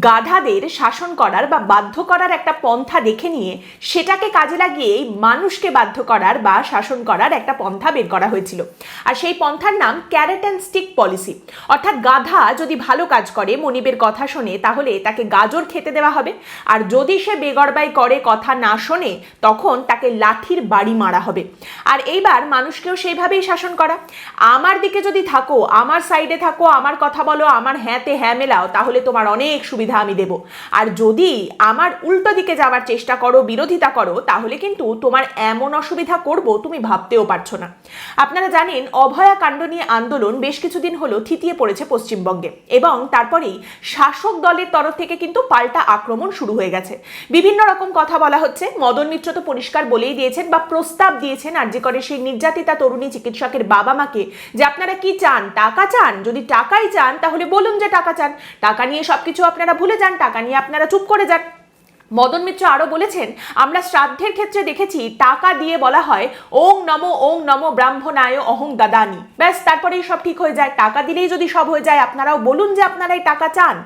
গাধাদের শাসন করার বা বাধ্য করার একটা পন্থা দেখে নিয়ে সেটাকে কাজে লাগিয়েই মানুষকে বাধ্য করার বা শাসন করার একটা পন্থা বের করা হয়েছিল। আর সেই পন্থার নাম ক্যারেট অ্যান্ড স্টিক পলিসি। অর্থাৎ গাধা যদি ভালো কাজ করে, মনিবের কথা শোনে, তাহলে তাকে গাজর খেতে দেওয়া হবে। আর যদি সে বেগরবাই করে কথা না শোনে, তখন তাকে লাঠির বাড়ি মারা হবে। আর এইবার মানুষকেও সেইভাবেই শাসন করা। আমার দিকে যদি থাকো, আমার সাইডে থাকো, আমার কথা বলো, আমার হ্যাঁতে হ্যাঁ মেলাও, তাহলে তোমার অনেক সুবিধা আমি দেব। আর যদি আমার উল্টো দিকে যাওয়ার চেষ্টা করো, বিরোধিতা করো, তাহলে কিন্তু তোমার এমন অসুবিধা করব তুমি ভাবতেও পারছ না। আপনারা জানেন, অভয়া কাণ্ড নিয়ে আন্দোলন বেশ কিছুদিন হলো থিতিয়ে পড়েছে পশ্চিমবঙ্গে এবং তারপরেই শাসক দলের তরফ থেকে কিন্তু পাল্টা আক্রমণ শুরু হয়ে গেছে। বিভিন্ন রকম কথা বলা হচ্ছে, মদন মিত্র তো পরিষ্কার বলেই দিয়েছেন বা প্রস্তাব দিয়েছেন আর যে করে সেই নির্যাতিতা তরুণী চিকিৎসকের বাবা মাকে যে আপনারা কি চান, টাকা চান? যদি টাকাই চান, তাহলে বলুন যে টাকা চান। টাকা নিয়ে সবকিছু আপনারা ভুলে যান টাকা নিয়ে আপনারা চুপ করে যান। মদন মিত্র আরও বলেছেন, আমরা শ্রাদ্ধের ক্ষেত্রে দেখেছি, টাকা দিয়ে বলা হয়, ওং নম ওং নম ব্রাহ্মণায় অহং দাদানি। ব্যাস, তারপরেই সব ঠিক হয়ে যায়। টাকা দিলেই যদি সব হয়ে যায়, আপনারাও বলুন যে আপনারা এই টাকা চান।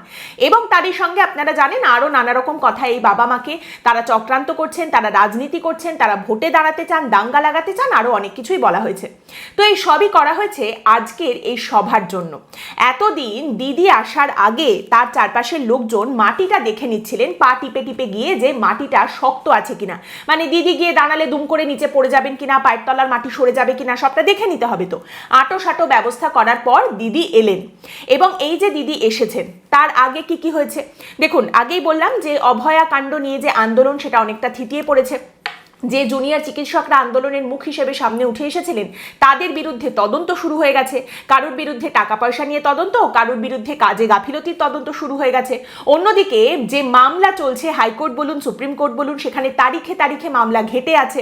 এবং তারই সঙ্গে আপনারা জানেন, আরও নানা রকম কথা এই বাবা মাকে, তারা চক্রান্ত করছেন, তারা রাজনীতি করছেন, তারা ভোটে দাঁড়াতে চান, দাঙ্গা লাগাতে চান, আরও অনেক কিছুই বলা হয়েছে। তো এই সবই করা হয়েছে আজকের এই সভার জন্য। এতদিন দিদি আসার আগে তার চারপাশের লোকজন মাটিটা দেখে নিচ্ছিলেন, পা টিপে টিপে গিয়ে যে মাটিটা শক্ত আছে কিনা। মানে দিদি গিয়ে দাঁড়ালে দুম করে নিচে পড়ে যাবেন কিনা, পায়ের তলার মাটি সরে যাবে কিনা, সবটা দেখে নিতে হবে তো। আটো সাটো ব্যবস্থা করার পর দিদি এলেন। এবং এই যে দিদি এসেছেন, তার আগে কি কি হয়েছে? দেখুন, আগেই বললাম যে অভয়া কাণ্ড নিয়ে যে আন্দোলন সেটা অনেকটা থিতিয়ে পড়েছে। যে জুনিয়র চিকিৎসকরা আন্দোলনের মুখ হিসেবে সামনে উঠে এসেছিলেন, তাদের বিরুদ্ধে তদন্ত শুরু হয়ে গেছে। কারোর বিরুদ্ধে টাকা পয়সা নিয়ে তদন্ত, কারোর বিরুদ্ধে কাজে গাফিলতির তদন্ত শুরু হয়ে গেছে। অন্যদিকে যে মামলা চলছে, হাইকোর্ট বলুন, সুপ্রিম কোর্ট বলুন, সেখানে তারিখে তারিখে মামলা ঘেটে আছে।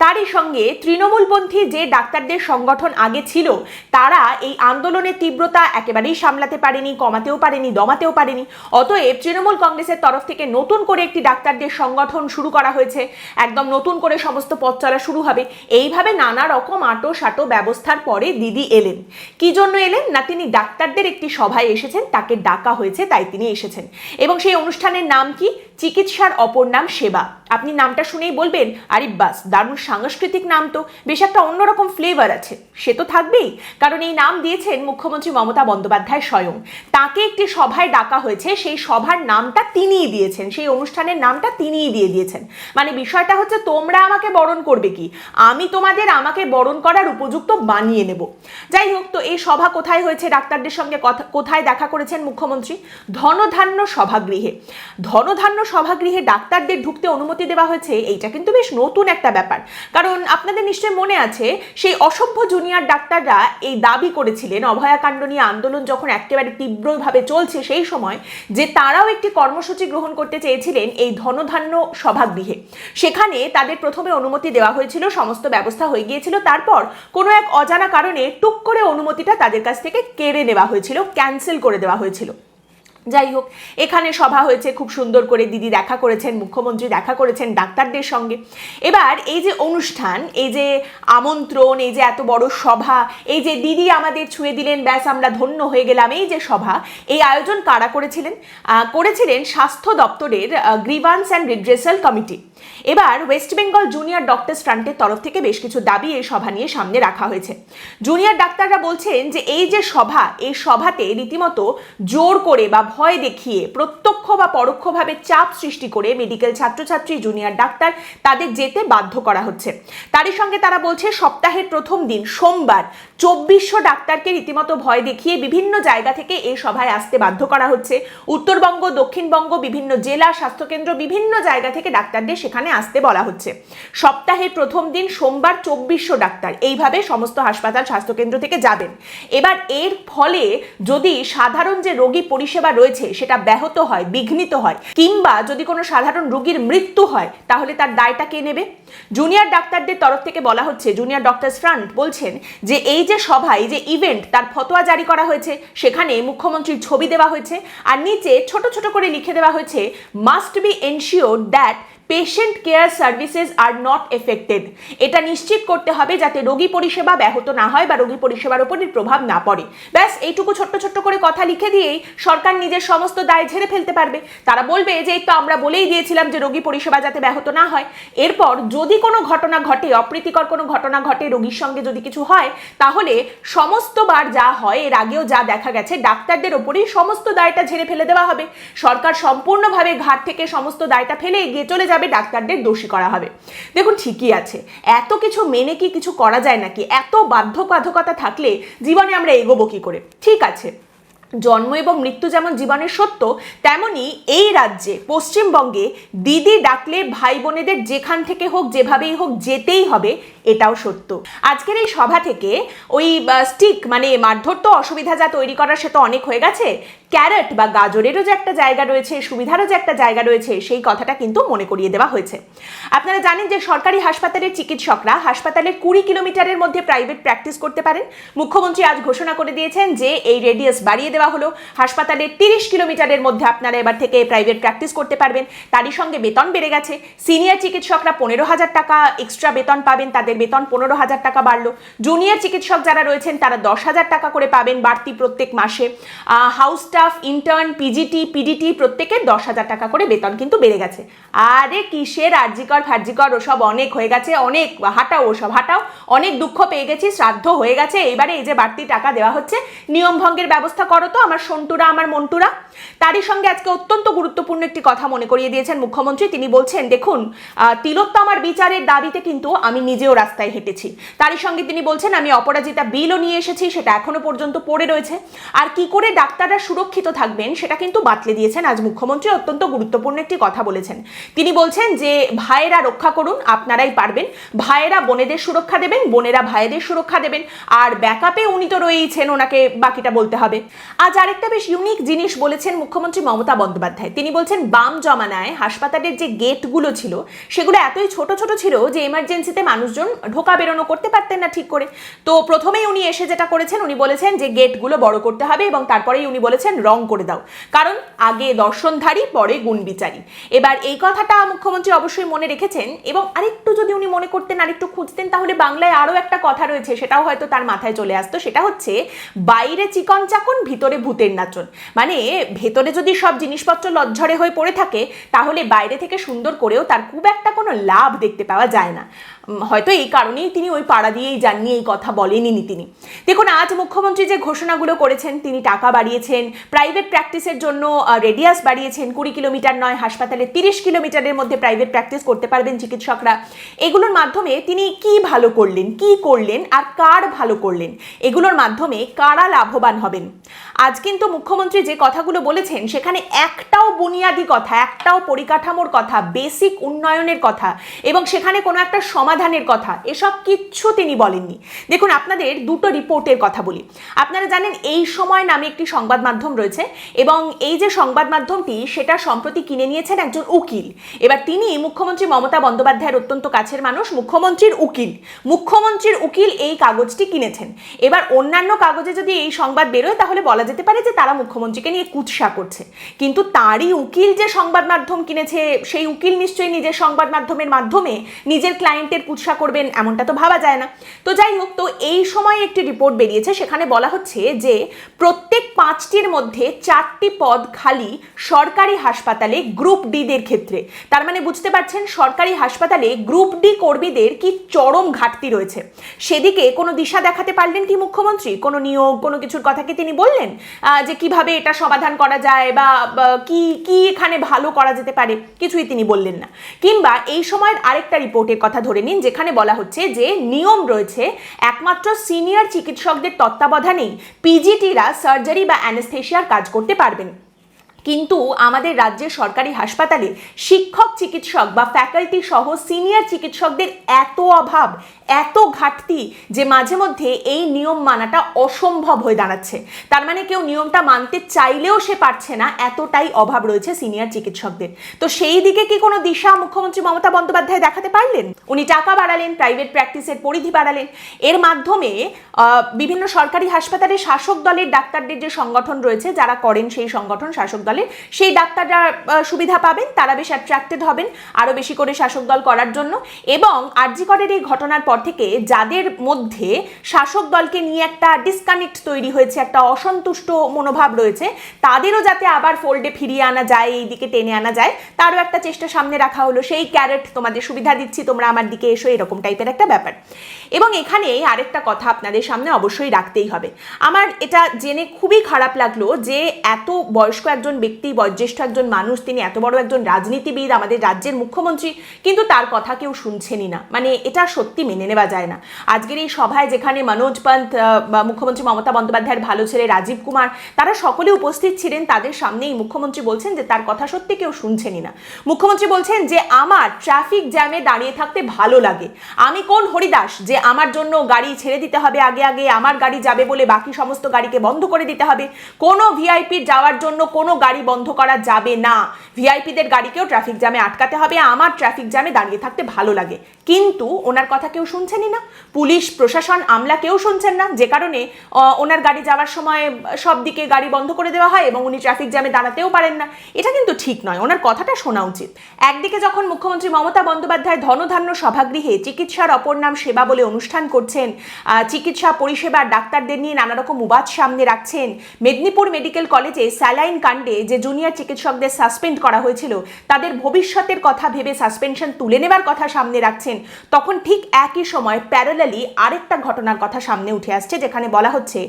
তারই সঙ্গে তৃণমূলপন্থী যে ডাক্তারদের সংগঠন আগে ছিল, তারা এই আন্দোলনের তীব্রতা একেবারেই সামলাতে পারেনি, কমাতেও পারেনি, দমাতেও পারেনি। অতএব তৃণমূল কংগ্রেসের তরফ থেকে নতুন করে একটি ডাক্তারদের সংগঠন শুরু করা হয়েছে। একদম নতুন করে সমস্ত পথ চলা শুরু হবে। এইভাবে নানা রকম আটো সাটো ব্যবস্থার পরে দিদি এলেন। কি জন্য এলেন? না, তিনি ডাক্তারদের একটি সভায় এসেছেন, তাকে ডাকা হয়েছে, তাই তিনি এসেছেন। এবং সেই অনুষ্ঠানের নাম কি? চিকিৎসার অপর নাম সেবা। আপনি নামটা শুনেই বলবেন, আরে বাস, দারুণ সাংস্কৃতিক নাম তো। বেশ একটা অন্যরকম ফ্লেভার আছে। সে তো থাকবেই। কারণ এই নাম দিয়েছেন মুখ্যমন্ত্রী মমতা বন্দ্যোপাধ্যায় স্বয়ং। তাকে একটি সভায় ডাকা হয়েছে, সেই সভার নামটা তিনিই দিয়েছেন, সেই অনুষ্ঠানের নামটা তিনিই দিয়ে দিয়েছেন। মানে বিষয়টা হচ্ছে, তোমরা আমাকে বরণ করবে কি? আমি তোমাদের আমাকে বরণ করার উপযুক্ত বানিয়ে নেব। যাই হোক, তো এই সভা কোথায় হয়েছে? ডাক্তারদের সঙ্গে কথা, কোথায় দেখা করেছেন মুখ্যমন্ত্রী? ধনধান্য সভাগৃহে। ধনধান্য সভাগৃহে ডাক্তারদের ঢুকতে অনুমতি দেওয়া হয়েছে, এইটা কিন্তু বেশ নতুন একটা ব্যাপার। কারণ আপনাদের নিশ্চয়ই মনে আছে, সেই অসভ্য জুনিয়র ডাক্তাররা এই দাবি করেছিলেন অভয়াকাণ্ড নিয়ে আন্দোলন যখন একেবারে তীব্রভাবে চলছে সেই সময়, যে তারাও একটি কর্মসূচি গ্রহণ করতে চেয়েছিলেন এই ধনধান্য সভাগৃহে। সেখানে তাদের প্রথমে অনুমতি দেওয়া হয়েছিল, সমস্ত ব্যবস্থা হয়ে গিয়েছিল, তারপর কোনো এক অজানা কারণে টুক করে অনুমতিটা তাদের কাছ থেকে কেড়ে নেওয়া হয়েছিল, ক্যান্সেল করে দেওয়া হয়েছিল। যাই হোক, এখানে সভা হয়েছে, খুব সুন্দর করে দিদি দেখা করেছেন, মুখ্যমন্ত্রী দেখা করেছেন, ডাক্তারদের সঙ্গে। এবার এই যে অনুষ্ঠান, এই যে আমন্ত্রণ, এই যে এত বড় সভা, এই যে দিদি আমাদের ছুঁয়ে দিলেন, ব্যাস আমরা ধন্য হয়ে গেলাম, এই যে সভা, এই আয়োজন কারা করেছিলেন? করেছিলেন স্বাস্থ্য দপ্তরের গ্রিভান্স অ্যান্ড রিড্রেসাল কমিটি। এবার ওয়েস্ট বেঙ্গল জুনিয়র ডক্টরস ফ্রান্টের তরফ থেকে বেশ কিছু দাবি এই সভা নিয়ে সামনে রাখা হয়েছে। জুনিয়র ডাক্তাররা বলছেন যে এই যে সভা, এই সভাতে রীতিমতো জোর করে বা ভয় দেখিয়ে, প্রত্যক্ষ বা পরোক্ষভাবে চাপ সৃষ্টি করে মেডিকেল ছাত্রছাত্রী জুনিয়র ডাক্তার তাদের যেতে বাধ্য করা হচ্ছে। তারই সঙ্গে তারা বলছে, সপ্তাহের প্রথম দিন, সোমবার, চব্বিশশো ডাক্তারকে রীতিমতো ভয় দেখিয়ে বিভিন্ন জায়গা থেকে এই সভায় আসতে বাধ্য করা হচ্ছে। উত্তরবঙ্গ, দক্ষিণবঙ্গ, বিভিন্ন জেলা, স্বাস্থ্যকেন্দ্র, বিভিন্ন জায়গা থেকে ডাক্তারদের সেখানে আসতে বলা হচ্ছে। সপ্তাহের প্রথম দিন সোমবার চব্বিশশো ডাক্তার এইভাবে সমস্ত হাসপাতাল স্বাস্থ্যকেন্দ্র থেকে যাবেন। এবার এর ফলে যদি সাধারণ যে রোগী পরিষেবা রয়েছে, সেটা ব্যাহত হয়, বিঘ্নিত হয়, কিংবা যদি কোনো সাধারণ রোগীর মৃত্যু হয়, তাহলে তার দায়টা কে নেবে? জুনিয়র ডাক্তারদের তরফ থেকে বলা হচ্ছে, জুনিয়র ডক্টর ফ্রান্ট বলছেন যে, এই যে সভায় যে ইভেন্ট, তার ফতোয়া জারি করা হয়েছে। সেখানে মুখ্যমন্ত্রীর ছবি দেওয়া হয়েছে। আর নিচে ছোট ছোট করে লিখে দেওয়া হয়েছে must be ensure that patient care services are not affected এটা নিশ্চিত করতে হবে যাতে রোগী পরিষেবা ব্যাহত না হয় বা রোগী পরিষেবার উপর প্রভাব না পড়ে। ব্যাস, এইটুকু ছোট্ট ছোট্ট করে কথা লিখে দিয়েই সরকার নিজের সমস্ত দায় ঝেড়ে ফেলতে পারবে। তারা বলবে যে এই তো আমরা বলেই দিয়েছিলাম যে রোগী পরিষেবা যাতে ব্যাহত না হয়। এরপর যদি কোনো ঘটনা ঘটে, অপ্রীতিকর কোনো ঘটনা ঘটে, রোগীর সঙ্গে যদি কিছু হয়, তাহলে সমস্তবার যা হয়, এর আগেও যা দেখা গেছে, ডাক্তারদের ওপরেই সমস্ত দায়টা ঝেড়ে ফেলে দেওয়া হবে। সরকার সম্পূর্ণভাবে ঘাট থেকে সমস্ত দায়টা ফেলে এগিয়ে চলে যাবে। ডাক্তারদের দোষী করা হবে। দেখুন, ঠিকই আছে। এত কিছু মেনে কি কিছু করা যায় নাকি? এত বাধ্যবাধকতা থাকলে জীবনে আমরা এগোবো কি করে? ঠিক আছে। জন্ম এবং মৃত্যু যেমন জীবনের সত্য, তেমনি এই রাজ্যে, পশ্চিমবঙ্গে দিদি ডাকলে ভাই বোনেদের যেখান থেকে হোক, যেভাবেই হোক, যেতেই হবে এটাও সত্য। আজকের এই সভা থেকে ওই স্টিক মানে মারধর তো অসুবিধা যা তৈরি করার সে তো অনেক হয়ে গেছে, ক্যারেট বা গাজরেরও যে একটা জায়গা রয়েছে, সুবিধারও যে একটা জায়গা রয়েছে, সেই কথাটা কিন্তু মনে করিয়ে দেওয়া হয়েছে। আপনারা জানেন যে সরকারি হাসপাতালের চিকিৎসকরা হাসপাতালের কুড়ি কিলোমিটারের মধ্যে প্রাইভেট প্র্যাকটিস করতে পারেন। মুখ্যমন্ত্রী আজ ঘোষণা করে দিয়েছেন যে এই রেডিয়াস বাড়িয়ে দেওয়া হলো। হাসপাতালের তিরিশ কিলোমিটারের মধ্যে আপনারা এবার থেকে প্রাইভেট প্র্যাকটিস করতে পারবেন। তারই সঙ্গে বেতন বেড়ে গেছে। সিনিয়র চিকিৎসকরা পনেরো হাজার টাকা এক্সট্রা বেতন পাবেন তাদের বেতন পনেরো হাজার টাকা বাড়লো। জুনিয়র চিকিৎসক যারা রয়েছেন, তারা দশ হাজার টাকা করে পাবেন বাড়তি প্রত্যেক মাসে। House staff intern PGT PDT প্রত্যেকের দশ হাজার টাকা করে বেতন কিন্তু বেড়ে গেছে। আরে কিসের আর্জিকর ফার্জিকর, ওসব অনেক হয়ে গেছে, অনেক, হাঁটাও, ওসব হাঁটাও। অনেক দুঃখ পেয়ে গেছি, শ্রাদ্ধ হয়ে গেছে এবারে এই যে বাড়তি টাকা দেওয়া হচ্ছে, নিয়ম ভঙ্গের ব্যবস্থা করো তো, আমার সন্টুরা, আমার মন্টুরা। তারই সঙ্গে আজকে অত্যন্ত গুরুত্বপূর্ণ একটি কথা মনে করিয়ে দিয়েছেন মুখ্যমন্ত্রী। তিনি বলছেন, দেখুন তিলোত্তমার বিচারের দাবিতে কিন্তু আমি নিজেও রাস্তায় হেঁটেছি। তারই সঙ্গে তিনি বলছেন, আমি অপরাজিতা বিলও নিয়ে এসেছি, সেটা এখনও পর্যন্ত পড়ে রয়েছে। আর কি করে ডাক্তাররা সুরক্ষিত থাকবেন, সেটা কিন্তু বাতলে দিয়েছেন আজ মুখ্যমন্ত্রী। অত্যন্ত গুরুত্বপূর্ণ একটি কথা বলেছেন। তিনি বলছেন যে, ভাইয়েরা রক্ষা করুন, আপনারাই পারবেন। ভাইয়েরা বোনেদের সুরক্ষা দেবেন, বোনেরা ভাইয়েদের সুরক্ষা দেবেন। আর ব্যাকআপে উনি তো রয়েইছেন, ওনাকে বাকিটা বলতে হবে। আজ আরেকটা বেশ ইউনিক জিনিস বলেছেন মুখ্যমন্ত্রী মমতা বন্দ্যোপাধ্যায়। তিনি বলছেন, বাম জমানায় হাসপাতালের যে গেটগুলো ছিল, সেগুলো এতই ছোট ছোট ছিল যে এমার্জেন্সিতে মানুষজন ঢোকা বেরোনো করতে পারতেন না ঠিক করে। তো প্রথমেই উনি এসে যেটা করেছেন, উনি বলেছেন যে গেটগুলো বড় করতে হবে এবং তারপরেই উনি বলেছেন রং করে দাও। কারণ আগে দর্শনধারী, পরে গুণবিচারী। এবার এই কথাটা মুখ্যমন্ত্রী অবশ্যই মনে রেখেছেন এবং আরেকটু যদি উনি মনে করতেন, আরেকটু খুঁজতেন, তাহলে বাংলায় আরও একটা কথা রয়েছে, সেটাও হয়তো তার মাথায় চলে আসতো। সেটা হচ্ছে, বাইরে চিকন চাকন, ভিতরে ভূতের নাচন। মানে ভেতরে যদি সব জিনিসপত্র লজ্জরে হয়ে পড়ে থাকে, তাহলে বাইরে থেকে সুন্দর করেও তার খুব একটা কোনো লাভ দেখতে পাওয়া যায় না। হয়তো এই কারণেই তিনি ওই পাড়া দিয়েই যাননি, এই কথা বলেননি তিনি। দেখুন, আজ মুখ্যমন্ত্রী যে ঘোষণাগুলো করেছেন, তিনি টাকা বাড়িয়েছেন প্রাইভেট প্র্যাকটিসের জন্য রেডিয়াস বাড়িয়েছেন, কুড়ি কিলোমিটার নয়, হাসপাতালে তিরিশ কিলোমিটারের মধ্যে প্রাইভেট প্র্যাকটিস করতে পারবেন চিকিৎসকরা। এগুলোর মাধ্যমে তিনি কি ভালো করলেন, কি করলেন, আর কার ভালো করলেন, এগুলোর মাধ্যমে কারা লাভবান হবেন? আজ কিন্তু মুখ্যমন্ত্রী যে কথাগুলো বলেছেন, সেখানে একটাও বুনিয়াদি কথা, একটাও পরিকাঠামোর কথা বেসিক উন্নয়নের কথা, এবং সেখানে কোনো একটা সমাধানের কথা, এসব কিচ্ছু তিনি বলেননি। দেখুন, আপনাদের দুটো রিপোর্টের কথা বলি। আপনারা জানেন, এই সময় নামে একটি সংবাদ মাধ্যম রয়েছে এবং এই যে সংবাদ মাধ্যমটি, সেটা সম্প্রতি কিনে নিয়েছেন একজন উকিল। এবার তিনি মুখ্যমন্ত্রী মমতা বন্দ্যোপাধ্যায়ের অত্যন্ত কাছের মানুষ, মুখ্যমন্ত্রীর উকিল। মুখ্যমন্ত্রীর উকিল এই কাগজটি কিনেছেন। এবার অন্যান্য কাগজে যদি এই সংবাদ বেরোয়, তাহলে বলা যেতে পারে যে তারা মুখ্যমন্ত্রীকে নিয়ে কুৎসা করছে। কিন্তু তারই উকিল যে সংবাদ মাধ্যম কিনেছে, সেই উকিল নিশ্চয়ই নিজের সংবাদ মাধ্যমের মাধ্যমে নিজের ক্লায়েন্টের কুৎসা করবেন এমনটা তো ভাবা যায় না। তো যাই হোক, তো এই সময় একটি রিপোর্ট বেরিয়েছে, সেখানে বলা হচ্ছে যে প্রত্যেক পাঁচটির মধ্যে চারটি পদ খালি সরকারি হাসপাতালে গ্রুপ ডিদের ক্ষেত্রে। তার মানে বুঝতে পারছেন, সরকারি হাসপাতালে গ্রুপ ডি কর্মীদের কি চরম ঘাটতি রয়েছে? সেদিকে কোনো দিশা দেখাতে পারলেন কি মুখ্যমন্ত্রী? কোনো নিয়োগ, কোনো কিছুর কথা কি তিনি বললেন? যে কীভাবে এটা সমাধান করা যায় বা বা কি কি এখানে ভালো করা যেতে পারে? কিছুই তিনি বললেন না। কিংবা এই সময়ের আরেকটা রিপোর্টের কথা ধরে নিন যেখানে বলা হচ্ছে যে নিয়ম রয়েছে, একমাত্র সিনিয়র চিকিৎসকদের তত্ত্বাবধানেই পিজিটিরা সার্জারি বা অ্যানেস্থেশিয়ার কাজ করতে পারবেন। কিন্তু আমাদের রাজ্যের সরকারি হাসপাতালে শিক্ষক, চিকিৎসক বা ফ্যাকাল্টি সহ সিনিয়র চিকিৎসকদের এত অভাব, এত ঘাটতি যে মাঝে মধ্যে এই নিয়ম মানাটা অসম্ভব হয়ে দাঁড়াচ্ছে। তার মানে কেউ নিয়মটা মানতে চাইলেও সে পারছে না, এতটাই অভাব রয়েছে সিনিয়র চিকিৎসকদের। তো সেই দিকে কি কোনো দিশা মুখ্যমন্ত্রী মমতা বন্দ্যোপাধ্যায় দেখাতে পারলেন? উনি টাকা বাড়ালেন প্রাইভেট প্র্যাকটিসের পরিধি বাড়ালেন। এর মাধ্যমে বিভিন্ন সরকারি হাসপাতালে শাসক দলের ডাক্তারদের যে সংগঠন রয়েছে, যারা করেন সেই সংগঠন শাসক দলের সেই ডাক্তাররা সুবিধা পাবেন, তারা বেশ অ্যাট্রাক্টেড হবেন আরও বেশি করে শাসক দল করার জন্য। এবং আরজিকরের এই ঘটনার পর থেকে যাদের মধ্যে শাসক দলকে নিয়ে একটা ডিসকানেক্ট তৈরি হয়েছে, একটা অসন্তুষ্ট মনোভাব রয়েছে, তাদেরও যাতে আবার ফোল্ডে ফিরিয়ে আনা যায়, এই দিকে টেনে আনা যায়, তারও একটা চেষ্টা সামনে রাখা হলো। সেই ক্যারেট তোমাদের সুবিধা দিচ্ছি, তোমরা আমার দিকে এসো, এরকম টাইপের একটা ব্যাপার। এবং এখানে আরেকটা কথা আপনাদের সামনে অবশ্যই রাখতেই হবে। আমার এটা জেনে খুবই খারাপ লাগল যে এত বয়স্ক একজন ব্যক্তি, বয়োজ্যেষ্ঠ একজন মানুষ, তিনি এত বড় একজন রাজনীতিবিদ, আমাদের রাজ্যের মুখ্যমন্ত্রী, কিন্তু তার কথা কেউ শুনছেনই না। মানে এটা সত্যি মেনে নেওয়া যায় না। আজকের এই সভায় যেখানে মনোজ পন্থ মুখ্যমন্ত্রী মমতা বন্দ্যোপাধ্যায়ের ভালো ছেলে রাজীব কুমার, তারা সকলে উপস্থিত ছিলেন, তাদের সামনেই মুখ্যমন্ত্রী বলছেন যে তার কথা সত্যি কেউ শুনছেনই না। মুখ্যমন্ত্রী বলছেন যে, আমার ট্রাফিক জ্যামে দাঁড়িয়ে থাকতে ভালো লাগে। আমি কোন হরিদাস যে আমার জন্য গাড়ি ছেড়ে দিতে হবে আগে আগে, আমার গাড়ি যাবে বলে বাকি সমস্ত গাড়িকে বন্ধ করে দিতে হবে? কোনো ভিআইপির যাওয়ার জন্য কোনো গাড়ি বন্ধ করা যাবে না। ভিআইপিদের গাড়িকেও ট্রাফিক জ্যামে আটকাতে হবে। আমার ট্রাফিক জ্যামে দাঁড়িয়ে থাকতে ভালো লাগে। কিন্তু ওনার কথা কেউ শুনছেনই না। পুলিশ, প্রশাসন, আমলা কেউ শুনছেন না। যে কারণে ওনার গাড়ি যাওয়ার সময় সব দিকে গাড়ি বন্ধ করে দেওয়া হয় এবং উনি ট্রাফিক জ্যামে দাঁড়াতেও পারেন না। এটা কিন্তু ঠিক নয়। ওনার কথাটা শোনা উচিত। একদিকে যখন মুখ্যমন্ত্রী মমতা বন্দ্যোপাধ্যায় ধনধান্য সভাগৃহে চিকিৎসার অপর নাম সেবা বলে অনুষ্ঠান করছেন চিকিৎসা পরিষেবার ডাক্তারদের নিয়ে নানা রকম উবাদ সামনে রাখছেন, মেদিনীপুর মেডিকেল কলেজে স্যালাইন কাণ্ডে যে জুনিয়র চিকিৎসকদের সাসপেন্ড করা হয়েছিল, তাদের ভবিষ্যতের কথা ভেবে সাসপেনশন তুলে নেবার কথা সামনে রাখছেন। তখন ঠিক একই সময় প্যারালালি আরেকটা ঘটনার কথা সামনে উঠে আসছে, যেখানে বলা হচ্ছে,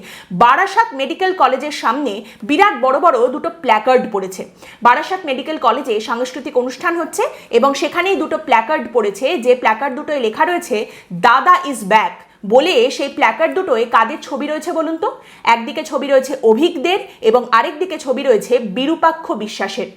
বারাসাত মেডিকেল কলেজের সামনে বিরাট বড় বড় দুটো প্ল্যাকার্ড পড়েছে। বারাসাত মেডিকেল কলেজে সাংস্কৃতিক অনুষ্ঠান হচ্ছে এবং সেখানেই দুটো প্ল্যাকার্ড পড়েছে। যে প্ল্যাকার্ড দুটোয় লেখা রয়েছে, দাদা ইজ ব্যাক বলে সেই প্ল্যাকার্ড দুটোয় কাদের ছবি রয়েছে বলুন তো? একদিকে ছবি রয়েছে অভিজ্ঞদের এবং আরেকদিকে ছবি রয়েছে বিরূপাক্ষ বিশ্বাসের।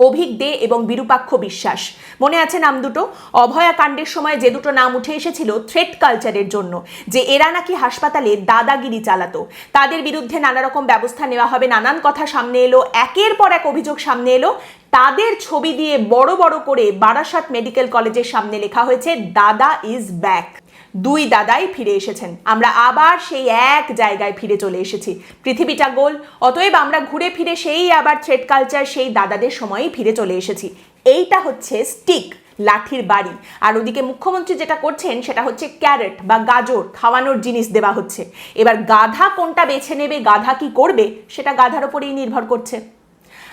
অভিক দে এবং বিরূপাক্ষ বিশ্বাস। মনে আছে নাম দুটো? অভয়া কাণ্ডের সময় যে দুটো নাম উঠে এসেছিল থ্রেট কালচারের জন্য, যে এরা নাকি হাসপাতালে দাদাগিরি চালাতো। তাদের বিরুদ্ধে নানা রকম ব্যবস্থা নেওয়া হবে, নানান কথা সামনে এলো, একের পর এক অভিযোগ সামনে এলো। তাদের ছবি দিয়ে বড় বড় করে বারাসাত মেডিকেল কলেজের সামনে লেখা হয়েছে, দাদা ইজ ব্যাক দুই দাদাই ফিরে এসেছেন। আমরা আবার সেই এক জায়গায় ফিরে চলে এসেছি। পৃথিবীটা গোল, অতএব আমরা ঘুরে ফিরে সেই আবার থ্রেড কালচার সেই দাদাদের সময়ই ফিরে চলে এসেছি। এইটা হচ্ছে স্টিক লাঠির বাড়ি। আর ওদিকে মুখ্যমন্ত্রী যেটা করছেন, সেটা হচ্ছে ক্যারেট বা গাজর খাওয়ানোর জিনিস দেওয়া হচ্ছে। এবার গাধা কোনটা বেছে নেবে, গাধা কি করবে, সেটা গাধার ওপরেই নির্ভর করছে।